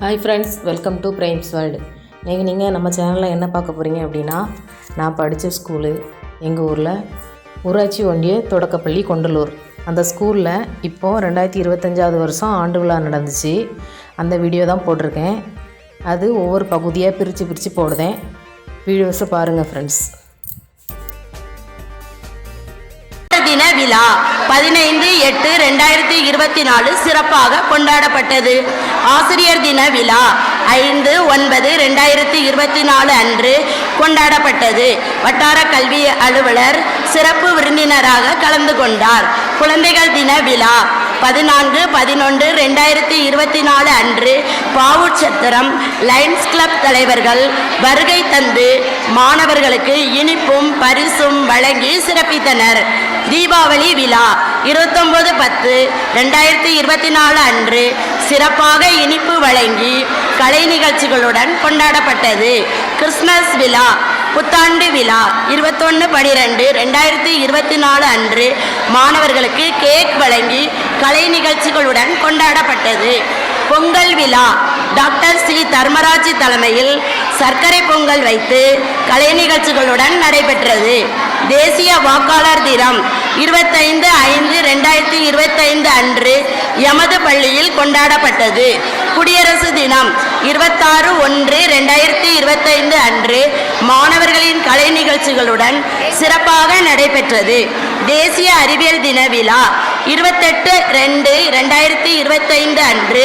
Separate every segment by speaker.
Speaker 1: Hi friends welcome to Primes World நீங்கள் நீங்கள் நம்ம சேனலில் என்ன பார்க்க போகிறீங்க அப்படின்னா நான் படித்த ஸ்கூலு எங்கள் ஊரில் ஊராட்சி ஒன்றிய தொடக்கப்பள்ளி கொண்டலூர். அந்த ஸ்கூலில் இப்போது ரெண்டாயிரத்தி இருபத்தஞ்சாவது வருஷம் ஆண்டு விழா நடந்துச்சு. அந்த வீடியோ தான் போட்டிருக்கேன். அது ஒவ்வொரு பகுதியாக பிரித்து பிரித்து போடுதேன். வீடியோஸை பாருங்கள் ஃப்ரெண்ட்ஸ்
Speaker 2: விழா பதினைந்து எட்டு ரெண்டாயிரத்தி இருபத்தி நாலு சிறப்பாக கொண்டாடப்பட்டது. ஆசிரியர் தின விழா ஐந்து ஒன்பது ரெண்டாயிரத்தி இருபத்தி நாலு அன்று கொண்டாடப்பட்டது. வட்டார கல்வி அலுவலர் சிறப்பு விருந்தினராக கலந்து கொண்டார். குழந்தைகள் தின விழா பதினான்கு பதினொன்று ரெண்டாயிரத்தி இருபத்தி நாலு அன்று பாவூர் சத்திரம் கிளப் தலைவர்கள் வருகை தந்து மாணவர்களுக்கு இனிப்பும் பரிசும் வழங்கி சிறப்பித்தனர். தீபாவளி விழா இருபத்தொன்பது பத்து ரெண்டாயிரத்தி இருபத்தி நாலு அன்று சிறப்பாக இனிப்பு வழங்கி கலை நிகழ்ச்சிகளுடன் கொண்டாடப்பட்டது. கிறிஸ்மஸ் விழா புத்தாண்டு விழா இருபத்தொன்று பனிரெண்டு ரெண்டாயிரத்தி இருபத்தி நாலு அன்று மாணவர்களுக்கு கேக் வழங்கி கலை நிகழ்ச்சிகளுடன் கொண்டாடப்பட்டது. பொங்கல் விழா டாக்டர் சி தர்மராஜ் தலைமையில் சர்க்கரை பொங்கல் வைத்து கலை நிகழ்ச்சிகளுடன் நடைபெற்றது. தேசிய வாக்காளர் தினம் இருபத்தைந்து ஐந்து ரெண்டாயிரத்தி இருபத்தைந்து அன்று எமது பள்ளியில் கொண்டாடப்பட்டது. குடியரசு தினம். இருபத்தாறு ஒன்று ரெண்டாயிரத்தி இருபத்தைந்து அன்று மாணவர்களின் கலை நிகழ்ச்சிகளுடன் சிறப்பாக நடைபெற்றது. தேசிய அறிவியல் தின விழா. இருபத்தெட்டு ரெண்டு ரெண்டாயிரத்தி இருபத்தைந்து அன்று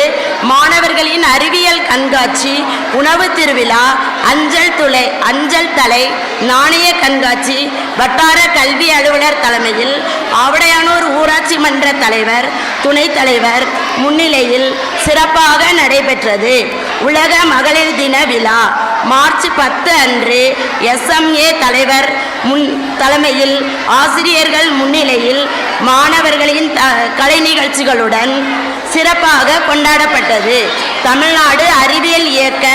Speaker 2: மாணவர்களின் அறிவியல் கண்காட்சி உணவு திருவிழா அஞ்சல் துளை அஞ்சல் தலை நாணய கண்காட்சி வட்டார கல்வி அலுவலர் தலைமையில் ஆவடையானூர் ஊராட்சி மன்ற தலைவர் துணைத் தலைவர் முன்னிலையில் சிறப்பாக நடைபெற்றது. உலக மகளிர் தின விழா. மார்ச் பத்து அன்று எஸ்எம்ஏ தலைவர் முன் தலைமையில் ஆசிரியர்கள் முன்னிலையில் மாணவர்களின் த கலை நிகழ்ச்சிகளுடன் சிறப்பாக கொண்டாடப்பட்டது. தமிழ்நாடு அறிவியல் இயக்க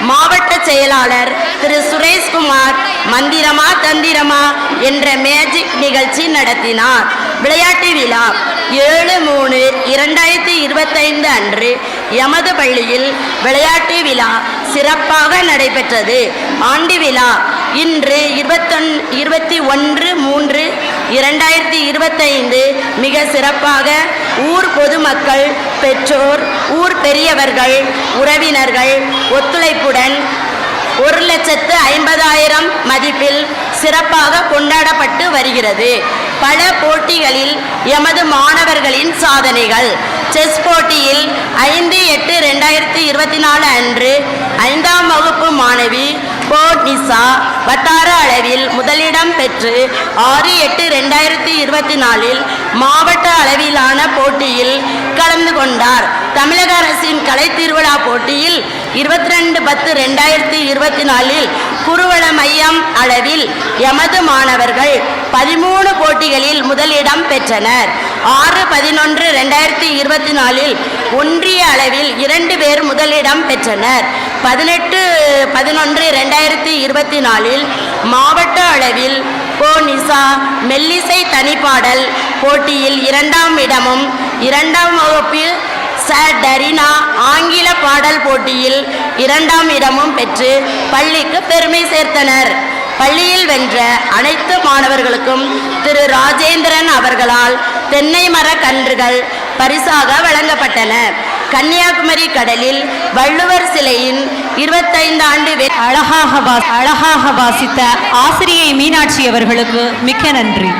Speaker 2: மாவட்ட செயலாளர் திரு சுரேஷ்குமார் மந்திரமா தந்திரமா என்ற மேஜிக் நிகழ்ச்சி நடத்தினார். விளையாட்டு விழா. ஏழு மூணு இரண்டாயிரத்தி இருபத்தைந்து அன்று எமது பள்ளியில் விளையாட்டு விழா சிறப்பாக நடைபெற்றது. ஆண்டு விழா இன்று இருபத்தொன் இருபத்தி ஒன்று மூன்று இரண்டாயிரத்தி இருபத்தைந்து மிக சிறப்பாக ஊர் பொதுமக்கள் பெற்றோர் ஊர் பெரியவர்கள் உறவினர்கள் ஒத்துழைப்புடன் ஒரு லட்சத்து ஐம்பதாயிரம் மதிப்பில் சிறப்பாக கொண்டாடப்பட்டு வருகிறது. பல போட்டிகளில் எமது மாணவர்களின் சாதனைகள். செஸ் போட்டியில் ஐந்து எட்டு ரெண்டாயிரத்தி இருபத்தி நாலு அன்று ஐந்தாம் வகுப்பு மாணவி போ நிசா வட்டார அளவில் முதலிடம் பெற்று ஆறு எட்டு ரெண்டாயிரத்தி இருபத்தி நாலில் மாவட்ட அளவிலான போட்டியில் கலந்து கொண்டார். தமிழக அரசின் கலை திருவிழா போட்டியில் இருபத்தி ரெண்டு பத்து ரெண்டாயிரத்தி இருபத்தி நாலில் குருவள மையம் அளவில் எமது மாணவர்கள் பதிமூணு போட்டிகளில் முதலிடம் பெற்றனர். ஆறு பதினொன்று ரெண்டாயிரத்தி இருபத்தி நாலில் ஒன்றிய அளவில் இரண்டு பேர் முதலிடம் பெற்றனர். பதினெட்டு பதினொன்று ரெண்டாயிரத்தி இருபத்தி நாலில் மாவட்ட அளவில் கோ நிசா மெல்லிசை தனிப்பாடல் போட்டியில் இரண்டாம் இடமும் இரண்டாம் வகுப்பில் ச டரினா ஆங்கில பாடல் போட்டியில் இரண்டாம் இடமும் பெற்று பள்ளிக்கு பெருமை சேர்த்தனர். பள்ளியில் வென்ற அனைத்து மாணவர்களுக்கும் திரு. ராஜேந்திரன் அவர்களால் தென்னை மர கன்றுகள் பரிசாக வழங்கப்பட்டன. கன்னியாகுமரி கடலில் வள்ளுவர் சிலையின் இருபத்தைந்து ஆண்டு
Speaker 3: அழகாக வா- அழகாக வாசித்த ஆசிரியை மீனாட்சி அவர்களுக்கு மிக்க நன்றி.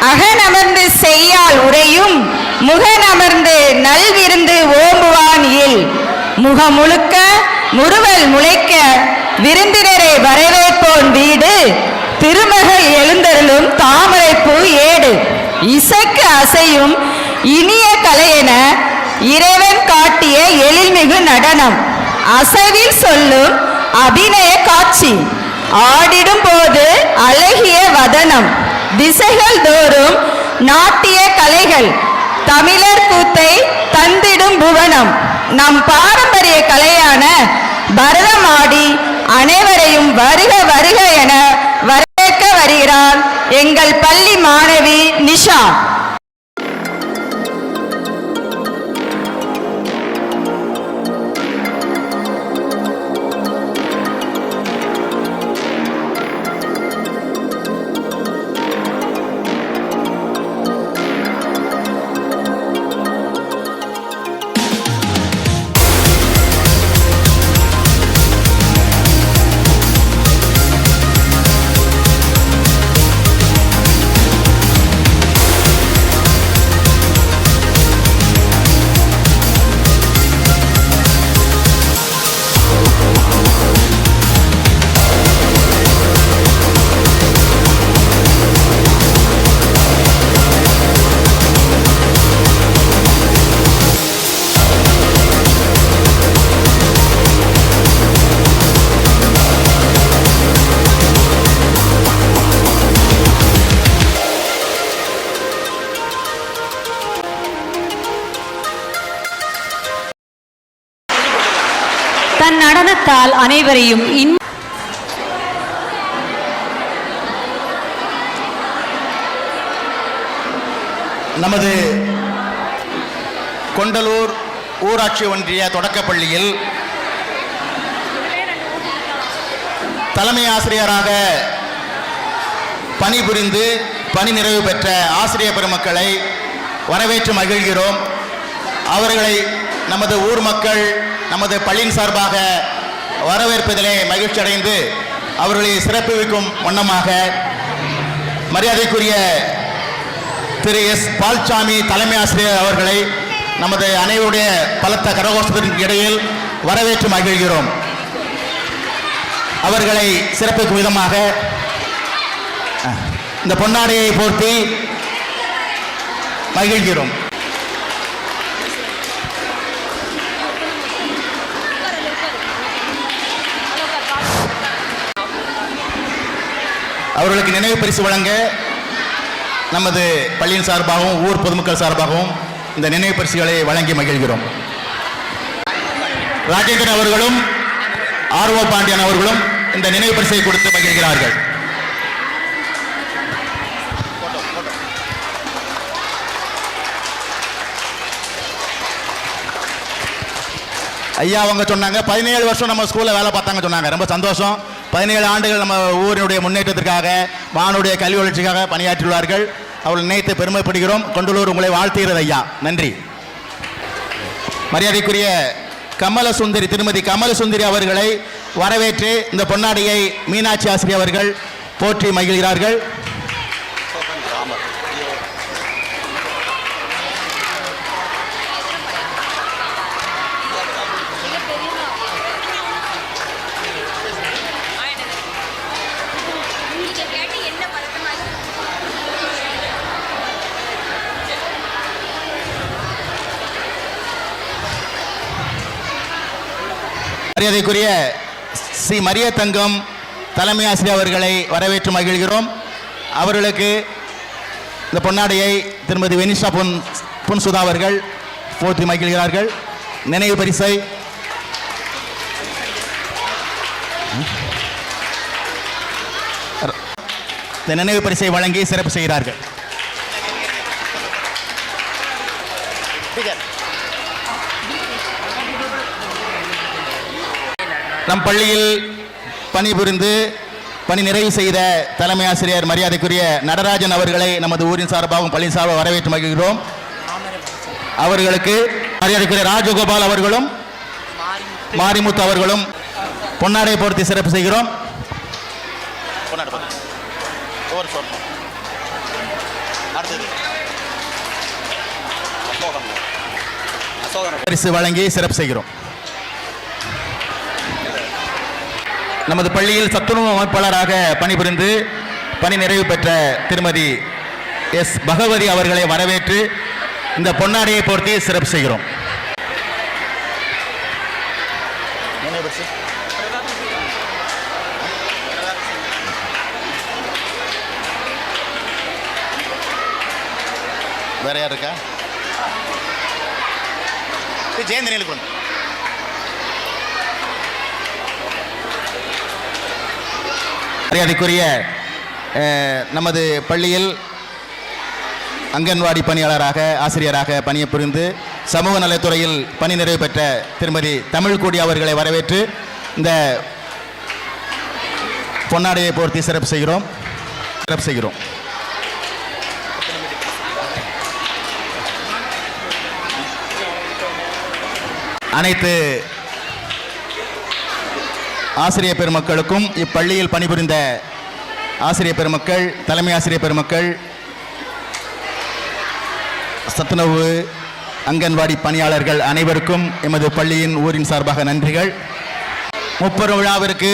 Speaker 4: அகனமர்ந்து செய்யால் உரையும் முகனமர்ந்து நல்விருந்து ஓம்புவான் இல். முகமுழுக்க முறுவல் முளைக்க விருந்தினரை வரவேற்போன் வீடு. திருமகள் எழுந்தருளும் தாமரைப்பூ ஏடு. இசைக்கு அசையும் இனிய கலையென இறைவன் காட்டிய எழில்மிகு நடனம். அசைவில் சொல்லும் அபிநய காட்சி. ஆடிடும் போது அழகிய வதனம். திசைகள் தோறும் நாட்டிய கலைகள். தமிழர் கூத்தை தந்திடும் புவனம். நம் பாரம்பரிய கலையான பரதமாடி அனைவரையும் வருக வருக என
Speaker 3: தன் அனைவரையும் இன்
Speaker 5: நமது கொண்டலூர் ஊராட்சி ஒன்றிய தொடக்கப்பள்ளியில் தலைமை ஆசிரியராக பணிபுரிந்து பணி நிறைவு பெற்ற ஆசிரியர் பெருமக்களை வரவேற்று மகிழ்கிறோம். அவர்களை நமது ஊர் மக்கள் நமது பள்ளியின் சார்பாக வரவேற்பதிலே மகிழ்ச்சி அடைந்து அவர்களை சிறப்புவிக்கும் வண்ணமாக மரியாதைக்குரிய திரு எஸ் பால்சாமி தலைமை ஆசிரியர் அவர்களை நமது அனைவருடைய பலத்த கரகோஷத்திற்கு இடையில் வரவேற்று மகிழ்கிறோம். அவர்களை சிறப்பிக்கும் விதமாக இந்த பொன்னாடையை போர்த்தி மகிழ்கிறோம். அவர்களுக்கு நினைவு பரிசு வழங்க நமது பள்ளியின் சார்பாகவும் ஊர் பொதுமக்கள் சார்பாகவும் இந்த நினைவு பரிசுகளை வழங்கி மகிழ்கிறோம். ராஜேந்திரன் அவர்களும் ஆர்வ பாண்டியன் அவர்களும் இந்த நினைவு பரிசை கொடுத்து மகிழ்கிறார்கள். ஐயா அவங்க சொன்னாங்க பதினேழு வருஷம் நம்ம ஸ்கூலில் வேலை பார்த்தாங்க சொன்னாங்க. ரொம்ப சந்தோஷம். பதினேழு ஆண்டுகள் நம்ம ஊரினுடைய முன்னேற்றத்திற்காக மானுடைய கல்வி வளர்ச்சிக்காக பணியாற்றியுள்ளார்கள். அவர்கள் நினைத்து பெருமைப்படுகிறோம். கொண்டுள்ளூர் உங்களை வாழ்த்துகிறது ஐயா. நன்றி. மரியாதைக்குரிய கமல சுந்தரி திருமதி கமல சுந்தரி அவர்களை வரவேற்று இந்த பொன்னாடியை மீனாட்சி ஆசிரியர் அவர்கள் போற்றி மகிழ்கிறார்கள். மரியாதைக்குரிய ஸ்ரீ மரிய தங்கம் தலைமை ஆசிரியர் அவர்களை வரவேற்று மகிழ்கிறோம். அவர்களுக்கு இந்த பொன்னாடையை திருமதி வெனிஷா பொன் பொன் சுதா அவர்கள் போற்றி மகிழ்கிறார்கள். நினைவு பரிசை இந்த நினைவு பரிசை வழங்கி சிறப்பு செய்கிறார்கள். நம் பள்ளியில் பணிபுரிந்து பணி நிறைவு செய்த தலைமை ஆசிரியர் மரியாதைக்குரிய நடராஜன் அவர்களை நமது ஊரின் சார்பாகவும் பள்ளி சார்பாக வரவேற்று மகிழ்கிறோம். அவர்களுக்கு மரியாதைக்குரிய ராஜகோபால் அவர்களும் மாரிமுத்து அவர்களும் பொன்னாடை பொருத்தி சிறப்பு செய்கிறோம். பரிசு வழங்கி சிறப்பு செய்கிறோம். நமது பள்ளியில் சத்துணவு அமைப்பாளராக பணிபுரிந்து பணி நிறைவு பெற்ற திருமதி எஸ் பகவதி அவர்களை வரவேற்று இந்த பொன்னாடையை பொருத்தி சிறப்பு செய்கிறோம். வேற யார் இருக்கா? ஜெயந்தி நீலகுணம் மரியாதைக்குரிய நமது பள்ளியில் அங்கன்வாடி பணியாளராக ஆசிரியராக பணியபுரிந்து சமூக நலத்துறையில் பணி நிறைவு பெற்ற திருமதி தமிழ்கூடி அவர்களை வரவேற்று இந்த பொன்னாடையை போர்த்தி சிறப்பு செய்கிறோம். சிறப்பு செய்கிறோம். அனைத்து ஆசிரியர் பெருமக்களுக்கும் இப்பள்ளியில் பணிபுரிந்த ஆசிரியர் பெருமக்கள் தலைமை ஆசிரியர் பெருமக்கள் சத்துணவு அங்கன்வாடி பணியாளர்கள் அனைவருக்கும் எமது பள்ளியின் ஊரின் சார்பாக நன்றிகள். முப்பெரும் விழாவிற்கு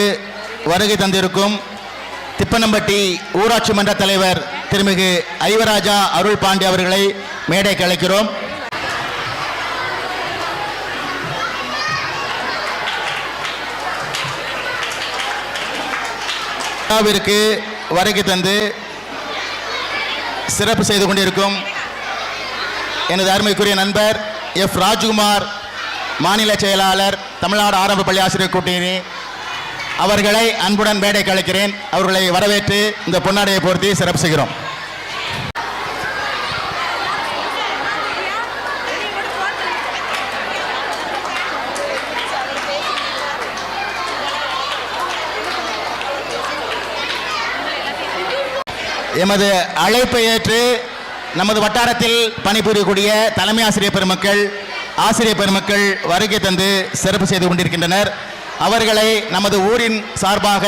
Speaker 5: வருகை தந்திருக்கும் திப்பனம்பட்டி ஊராட்சி மன்ற தலைவர் திருமிகு ஐவராஜா அருள் பாண்டி அவர்களை மேடைக்கு அழைக்கிறோம். விழாவிற்கு வருகை தந்து சிறப்பு செய்து கொண்டிருக்கும் எனது அருமைக்குரிய நண்பர் எஃப் ராஜ்குமார் மாநில செயலாளர் தமிழ்நாடு ஆரம்ப பள்ளி ஆசிரியர் கூட்டணி. அவர்களை அன்புடன் மேடைக்கு அழைக்கிறேன். அவர்களை வரவேற்று இந்த பொன்னாடையை பொருத்தி சிறப்பு செய்கிறோம். எமது அழைப்பை ஏற்று நமது வட்டாரத்தில் பணிபுரியக்கூடிய தலைமை ஆசிரியர் பெருமக்கள் ஆசிரியர் பெருமக்கள் வருகை தந்து சிறப்பு செய்து கொண்டிருக்கின்றனர். அவர்களை நமது ஊரின் சார்பாக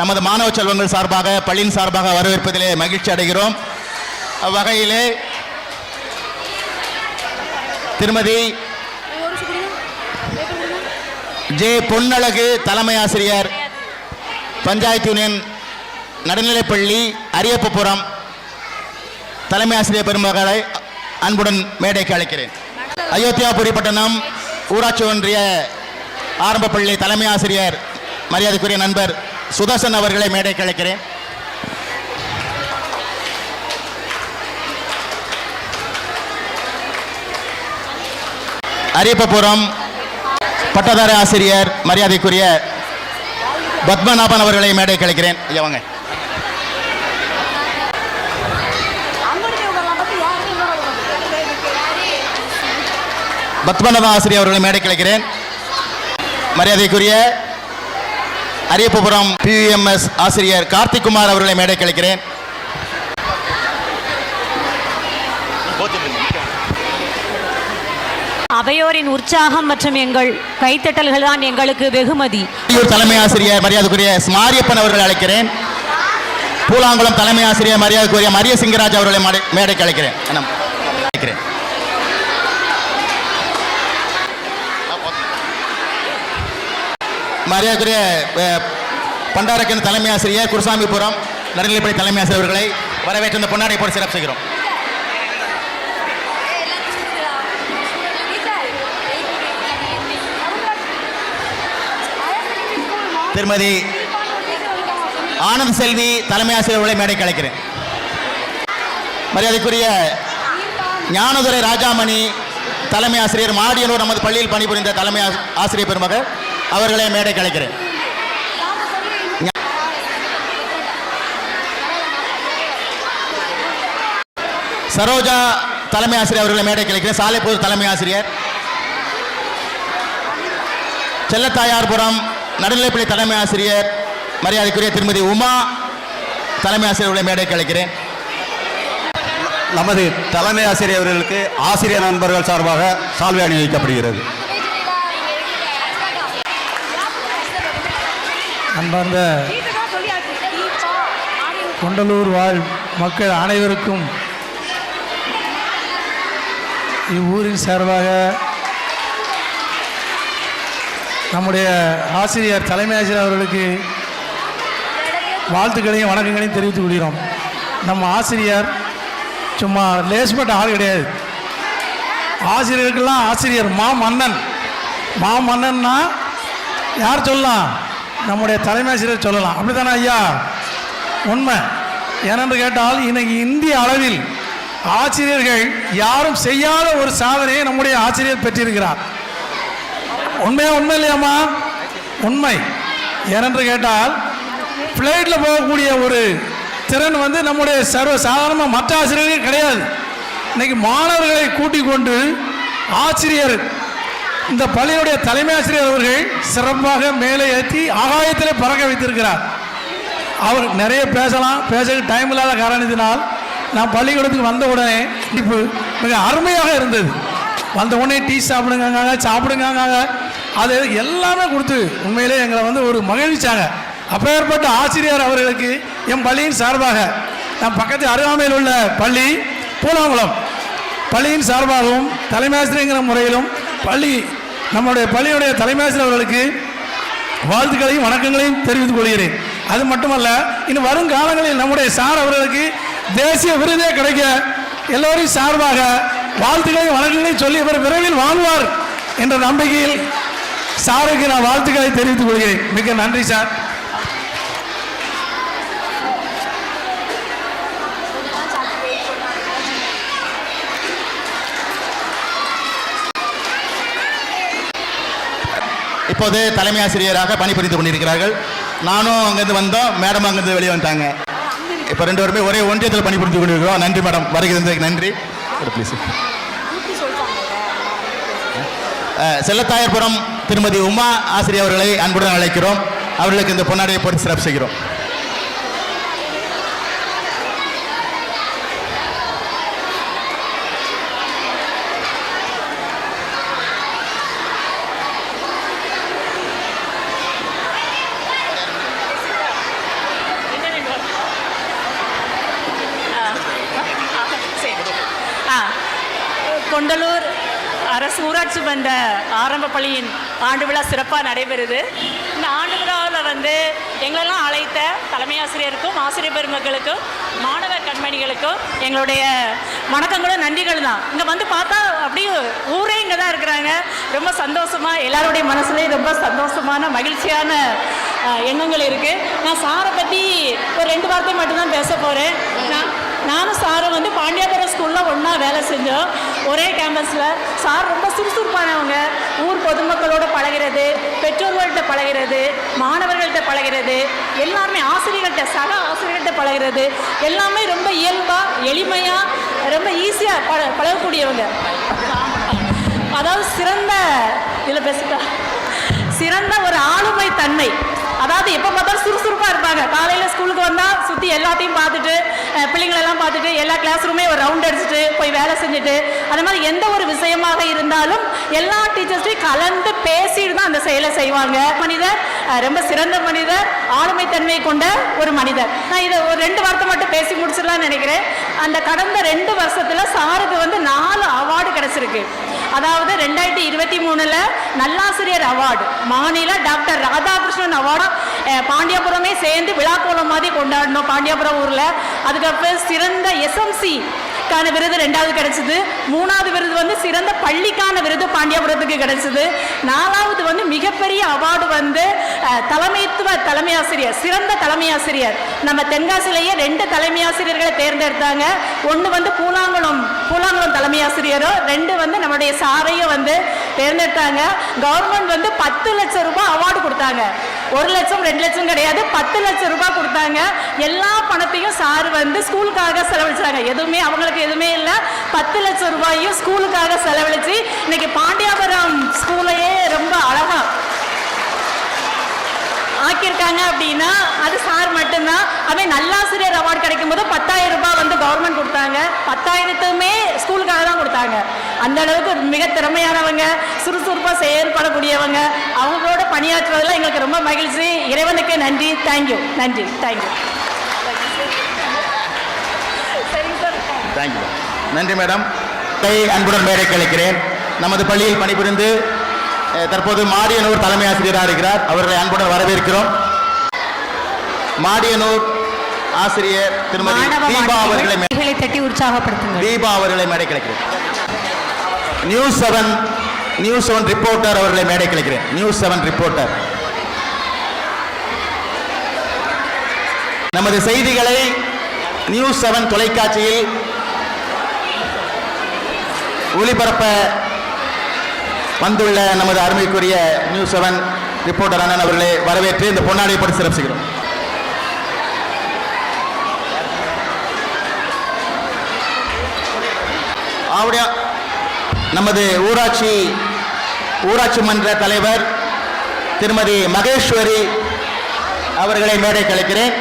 Speaker 5: நமது மாணவ செல்வங்கள் சார்பாக பள்ளியின் சார்பாக வரவேற்பதிலே மகிழ்ச்சி அடைகிறோம். அவ்வகையிலே திருமதி ஜே பொன்னழகு தலைமை ஆசிரியர் பஞ்சாயத்து யூனியன் நடுநிலைப்பள்ளி அரியப்பபுரம் தலைமை ஆசிரியர் பெருமகளை அன்புடன் மேடைக்கு அழைக்கிறேன். அயோத்தியாபுரி பட்டணம் ஊராட்சி ஒன்றிய ஆரம்ப பள்ளி தலைமை ஆசிரியர் மரியாதைக்குரிய நண்பர் சுதர்சன் அவர்களை மேடைக்கு அழைக்கிறேன். அரியப்பபுரம் பட்டதாரி ஆசிரியர் மரியாதைக்குரிய பத்மநாபன் அவர்களை மேடை கழிக்கிறேன் ஐயா வாங்க. பத்மநாபன் ஆசிரியர் அவர்களை மேடை கழிக்கிறேன் மரியாதைக்குரிய அரியப்பபுரம் பியூஎம்எஸ் ஆசிரியர் கார்த்திக்குமார் அவர்களை மேடை கழிக்கிறேன்
Speaker 3: அவையோரின் உற்சாகம் மற்றும் எங்கள் கைத்தட்டல்கள் தான் எங்களுக்கு வெகுமதி.
Speaker 5: தலைமை ஆசிரியர் மரியாதைக்குரிய ஸ்மாரியப்பன் அவர்களை அழைக்கிறேன். பூலாங்குளம் தலைமை ஆசிரியர் மரியாதைக்குரிய மரிய சிங்கராஜ் அவர்களை மேடை- மேடைக்கு அழைக்கிறேன் அழைக்கிறேன் மரியாதைக்குரிய பண்டாரக்கன் தலைமை ஆசிரியர் குருசாமிபுரம் நடுநிலைப்பள்ளி தலைமை ஆசிரியர் அவர்களை வரவேற்று இந்த பொன்னாடை போட்டு சிறப்பு செய்கிறோம். திருமதி ஆனந்த் செல்வி தலைமை ஆசிரியர் அவர்களை மேடைக்கு அழைக்கிறேன். மரியாதைக்குரிய ஞானதுரை ராஜாமணி தலைமை ஆசிரியர் மாடியனூர் நமது பள்ளியில் பணிபுரிந்த தலைமை ஆசிரியர் பெருமகள் அவர்களை மேடை கலைக்கிறேன். சரோஜா தலைமை ஆசிரியர் அவர்களை மேடை அழைக்கிறேன் சாலைப்பூர் தலைமை ஆசிரியர். செல்லத்தாயார்புரம் நடுநிலைப்பள்ளி தலைமை ஆசிரியர் மரியாதைக்குரிய திருமதி உமா தலைமை ஆசிரியர் அவர்களை மேடை அழைக்கிறேன்
Speaker 6: நமது தலைமை ஆசிரியர் அவர்களுக்கு ஆசிரியர் நண்பர்கள் சார்பாக சால்வை அணிவிக்கப்படுகிறது.
Speaker 7: அன்பார்ந்த குண்டலூர் வாழ் மக்கள் அனைவருக்கும் இவ்வூரின் சார்பாக நம்முடைய ஆசிரியர் தலைமை ஆசிரியர் அவர்களுக்கு வாழ்த்துக்களையும் வணக்கங்களையும் தெரிவித்துக் கொள்கிறோம். நம்ம ஆசிரியர் சும்மா லேஸ்பட்ட ஆள் கிடையாது. ஆசிரியருக்கெல்லாம் ஆசிரியர் மா மன்னன் மா மன்னன்னா யார் சொல்லலாம்? நம்முடைய தலைமையாசிரியர் சொல்லலாம். அப்படித்தானே ஐயா? உண்மை. ஏனென்று கேட்டால் இன்னைக்கு இந்திய அளவில் ஆசிரியர்கள் யாரும் செய்யாத ஒரு சாதனையை நம்முடைய ஆசிரியர் பெற்றிருக்கிறார். உண்மையா உண்மை இல்லையாம்மா? உண்மை. ஏனென்று கேட்டால் ஃப்ளைட்டில் போகக்கூடிய ஒரு திறன் வந்து நம்முடைய சர்வ சாதாரணமாக மற்ற ஆசிரியர்கள் கிடையாது. இன்னைக்கு மாணவர்களை கூட்டிக் கொண்டு ஆசிரியர் இந்த பள்ளியுடைய தலைமை ஆசிரியர் அவர்கள் சிறப்பாக மேலே ஏற்றி ஆகாயத்திலே பறக்க வைத்திருக்கிறார். அவர் நிறைய பேசலாம். பேச டைம் இல்லாத காரணத்தினால் நான் பள்ளிக்கூடத்துக்கு வந்த உடனே இப்போ மிக அருமையாக இருந்தது. வந்த உடனே டீ சாப்பிடுங்க சாப்பிடுங்க அது எல்லாமே கொடுத்து உண்மையிலே எங்களை வந்து ஒரு மகிழ்ச்சாங்க அப்பேற்பட்ட ஆசிரியர் அவர்களுக்கு என் பள்ளியின் சார்பாக நான் பக்கத்து அருகாமையில் உள்ள பள்ளி பூலாங்குளம் பள்ளியின் சார்பாகவும் தலைமை ஆசிரியங்கிற முறையிலும் பள்ளி நம்முடைய பள்ளியுடைய தலைமை அவர்களுக்கு வாழ்த்துக்களையும் வணக்கங்களையும் தெரிவித்துக் கொள்கிறேன். அது மட்டுமல்ல இன்னும் வரும் காலங்களில் நம்முடைய சார் அவர்களுக்கு தேசிய விருதே கிடைக்க எல்லோரையும் சார்பாக வாழ்த்துக்களையும் வணக்கங்களையும் சொல்லி இவர் விரைவில் வாழ்வார் என்ற நம்பிக்கையில் சாருக்கு நான் வாழ்த்துக்களை தெரிவித்துக் கொள்கிறேன். மிக நன்றி சார்.
Speaker 5: இப்போது தலைமை ஆசிரியராக பணிபுரிந்து கொண்டிருக்கிறார்கள். நானும் அங்கேருந்து வந்தோம் மேடம் அங்கேருந்து வெளியே வந்துட்டாங்க. இப்போ ரெண்டு பேருமே ஒரே ஒன்றியத்தில் பணிபுரிந்து கொண்டிருக்கிறோம். நன்றி மேடம். வருகிறதுக்கு நன்றி. ப்ளீஸ் செல்லத்தாயர்புரம் திருமதி உமா ஆசிரியர் அவர்களை அன்புடன் அழைக்கிறோம். அவர்களுக்கு இந்த பொன்னாடியை போட்டு சிறப்பு செய்கிறோம்
Speaker 3: ஆ, கொண்டலூர் அரசு ஊராட்சி ஆரம்ப பள்ளியின் ஆண்டு விழா சிறப்பாக நடைபெறுது. இந்த ஆண்டு விழாவில் வந்து எங்களெல்லாம் அழைத்த தலைமை ஆசிரியருக்கும் ஆசிரியர் பெருமக்களுக்கும் மாணவ கண்மணிகளுக்கும் எங்களுடைய வணக்கங்களும் நன்றிகள் தான் இங்கே வந்து பார்த்தா அப்படியே ஊரே இங்கே தான் இருக்கிறாங்க. ரொம்ப சந்தோஷமாக எல்லாருடைய மனசுலேயும் ரொம்ப சந்தோஷமான மகிழ்ச்சியான எண்ணங்கள் இருக்குது நான் சாரை பற்றி ஒரு ரெண்டு வார்த்தை மட்டும்தான் பேச போகிறேன் நானும் சாரும் வந்து பாண்டியாபுரம் ஸ்கூலில் ஒன்றா வேலை செஞ்சோம். ஒரே கேம்பஸில் சார் ரொம்ப சுறுசுறுப்பானவங்க ஊர் பொதுமக்களோட பழகிறது பெற்றோர்கள்ட்ட பழகிறது மாணவர்கள்ட்ட பழகிறது எல்லாருமே ஆசிரியர்கள்ட்ட சக ஆசிரியர்கள்ட்ட பழகிறது எல்லாமே ரொம்ப இயல்பாக எளிமையாக ரொம்ப ஈஸியாக பழ பழகக்கூடியவங்க. அதாவது சிறந்த இதில் பேசிட்டா சிறந்த ஒரு ஆளுமை தன்மை அதாவது எப்போ பார்த்தாலும் சுறுசுறுப்பாக இருப்பாங்க. காலையில் ஸ்கூலுக்கு வந்தால் சுற்றி எல்லாத்தையும் பார்த்துட்டு பிள்ளைங்களெல்லாம் பார்த்துட்டு எல்லா கிளாஸ் ரூமே ஒரு ரவுண்ட் அடிச்சுட்டு போய் வேலை செஞ்சுட்டு அந்த மாதிரி எந்த ஒரு விஷயமாக இருந்தாலும் எல்லா டீச்சர்ஸ்டையும் கலந்து பேசிட்டு தான் அந்த செயலை செய்வாங்க. மனிதர் ரொம்ப சிறந்த மனிதர் ஆளுமை தன்மை கொண்ட ஒரு மனிதர். நான் இதை ஒரு ரெண்டு வார்த்தை மட்டும் பேசி முடிச்சிடலாம்னு நினைக்கிறேன். அந்த கடந்த ரெண்டு வருஷத்தில் சாருக்கு வந்து நாலு கிடைச்சிருக்கு அதாவது ரெண்டாயிரத்தி இருபத்தி மூணுல நல்லாசிரியர் அவார்டு மாநில டாக்டர் ராதாகிருஷ்ணன் அவார்டு பாண்டியபுரமே சேர்ந்து விழாக்கோலம் மாதிரி கொண்டாடணும். பாண்டியாபுரம் ஊர்ல. அதுக்கப்புறம் சிறந்த எஸ்எம்சி கான விருது ரெண்டாவது கிடைச்சது. மூணாவது விருது வந்து சிறந்த பள்ளிக்கான விருது பாண்டியாபுரத்துக்கு கிடைச்சது. நாலாவது வந்து மிகப்பெரிய அவார்டு வந்து தலைமைத்துவ தலைமை ஆசிரியர் சிறந்த தலைமை ஆசிரியர் நம்ம தென்காசிலேயே ரெண்டு தலைமை ஆசிரியர்களை தேர்ந்தெடுத்தாங்க. ஒன்று வந்து பூலாங்குளம் பூலாங்குளம் தலைமை ஆசிரியரும் ரெண்டு வந்து நம்முடைய சாரையும் வந்து தேர்ந்தெடுத்தாங்க. கவர்மெண்ட் வந்து பத்து லட்சம் ரூபாய் அவார்டு கொடுத்தாங்க. ஒரு லட்சம் ரெண்டு லட்சம் கிடையாது பத்து லட்சம் ரூபாய் கொடுத்தாங்க. எல்லா பணத்தையும் சார் வந்து ஸ்கூலுக்காக செலவழிச்சாங்க. எதுவுமே அவங்களுக்கு எதுவுமே இல்லை. பத்து லட்சம் ரூபாயும் ஸ்கூலுக்காக செலவழிச்சு இன்னைக்கு பாண்டியாபுரம் ஸ்கூலையே ரொம்ப அழகா ஆக்கியிருக்காங்க அப்படின்னா அது சார் மட்டும்தான். அவன் நல்லாசிரியர் அவார்டு கிடைக்கும் போது பத்தாயிரம் ரூபாய் வந்து கவர்மெண்ட் கொடுத்தாங்க. பத்தாயிரத்துமே ஸ்கூலுக்காக தான் கொடுத்தாங்க. அந்த அளவுக்கு மிக திறமையானவங்க சுறுசுறுப்பாக செயல்படக்கூடியவங்க. அவங்களோட பணியாற்றுவதில் எங்களுக்கு ரொம்ப மகிழ்ச்சி. இறைவனுக்கு நன்றி. தேங்க்யூ நன்றி. தேங்க்யூ சரிங்க சார்
Speaker 5: தேங்க்யூ நன்றி மேடம் கை அன்புடன் மேடை கழிக்கிறேன் நமது பள்ளியில் பணிபுரிந்து தற்போது மாடியனூர் தலைமை ஆசிரியராக இருக்கிறார். அவர்களை அன்புடன் வரவேற்கிறோம். மாடியனூர் ஆசிரியர் திருமதி தீபா அவர்களை
Speaker 3: தட்டி உற்சாகப்படுத்துங்கள்.
Speaker 5: தீபா அவர்களை மேடை கிடைக்கிறேன் news seven news seven reporter அவர்களை மேடை கிடைக்கிறேன் நியூஸ் செவன் ரிப்போர்ட்டர் நமது செய்திகளை நியூஸ் செவன் தொலைக்காட்சியில் ஒளிபரப்ப வந்துள்ள நமது அருமைக்குரிய நியூஸ் செவன் ரிப்போர்ட்டர் அண்ணன் அவர்களை வரவேற்று இந்த பொன்னாடை படி சிறப்பு செய்கிறோம் ஆவுடையா நமது ஊராட்சி ஊராட்சி மன்ற தலைவர் திருமதி மகேஸ்வரி அவர்களை மேடை கலைக்கிறேன்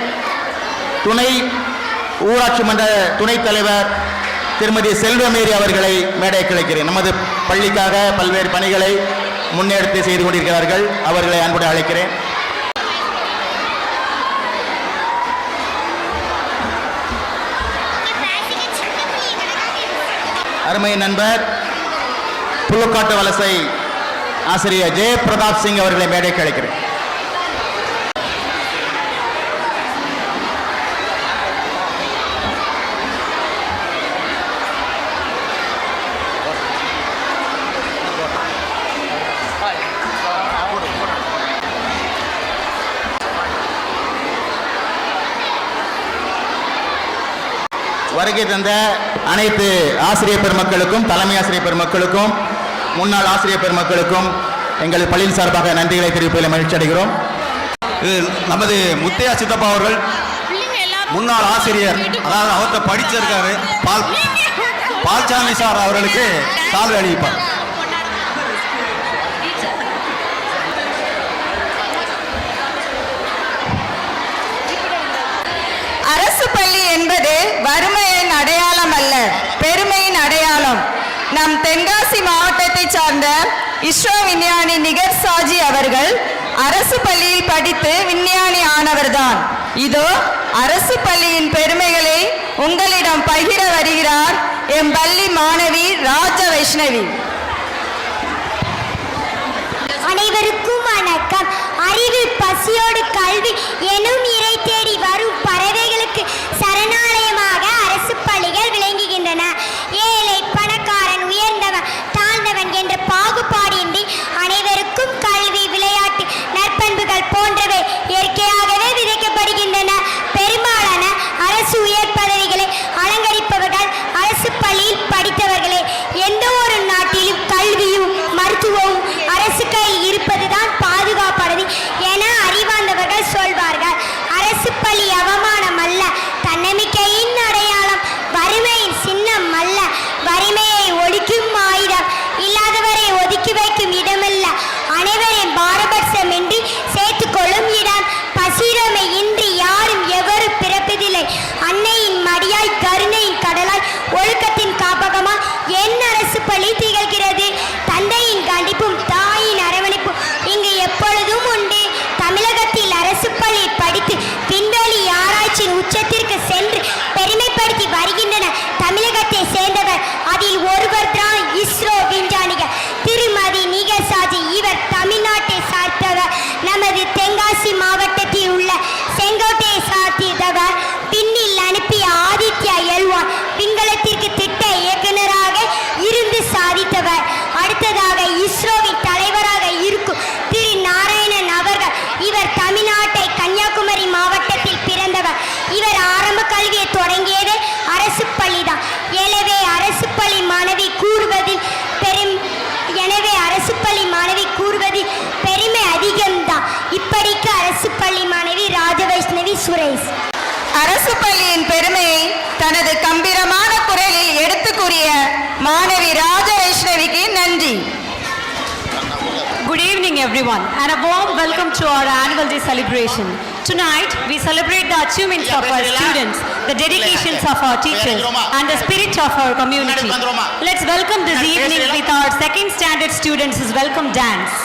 Speaker 5: துணை ஊராட்சி மன்ற துணைத் தலைவர் திருமதி செல்வமேரி அவர்களை மேடை கிடைக்கிறேன் நமது பள்ளிக்காக பல்வேறு பணிகளை முன்னெடுத்து செய்து கொண்டிருக்கிறார்கள். அவர்களை அன்புடன் அழைக்கிறேன். அருமை நண்பர் புல்லுக்காட்டு வலசை ஆசிரியர் ஜெய பிரதாப் சிங் அவர்களை மேடைக்கு அழைக்கிறேன். வருகை தந்த அனைத்து ஆசிரியர் பெருமக்களுக்கும் தலைமை ஆசிரியர் பெருமக்களுக்கும் முன்னாள் ஆசிரியர் பெருமக்களுக்கும் எங்கள் பள்ளியின் சார்பாக நன்றிகளை தெரிவிப்பதில் மகிழ்ச்சி அடைகிறோம்.
Speaker 6: நமது முத்தையா சித்தப்பா அவர்கள் முன்னாள் ஆசிரியர் அதாவது அவர்கிட்ட படிச்சிருக்காரு. பால் பால்சாமி சார் அவர்களுக்கு சால்வை அணிவிப்பார்
Speaker 4: அரசு என்பது வறுமையின் அடையாளம் அல்ல பெருமையின் அடையாளம். நம் தென்காசி மாவட்டத்தை சார்ந்த இஸ்ரோ விஞ்ஞானி நிகர் சாஜி அவர்கள் அரசு பள்ளியில் படித்து விஞ்ஞானி ஆனவர்தான். இதோ அரசு பள்ளியின் பெருமைகளை உங்களிடம் பகிர வருகிறார் எம் பள்ளி மாணவி ராஜ வைஷ்ணவி.
Speaker 8: அனைவருக்கும் வணக்கம். அறிவு பசியோடு கல்வி எனும் இறை தேடி வரும் பறவைகளுக்கு சரணாலயமாக அரசு பள்ளிகள் விளங்குகின்றன.
Speaker 4: எடுத்து கூறிய மாணவி ராஜ வைஷ்ணவிக்கு நன்றி
Speaker 9: Good evening, everyone, and a warm welcome to our annual day celebration. Tonight, we celebrate the achievements of our students, the dedications of our teachers, and the spirit of our community. Let's welcome this evening with our second standard students' welcome dance.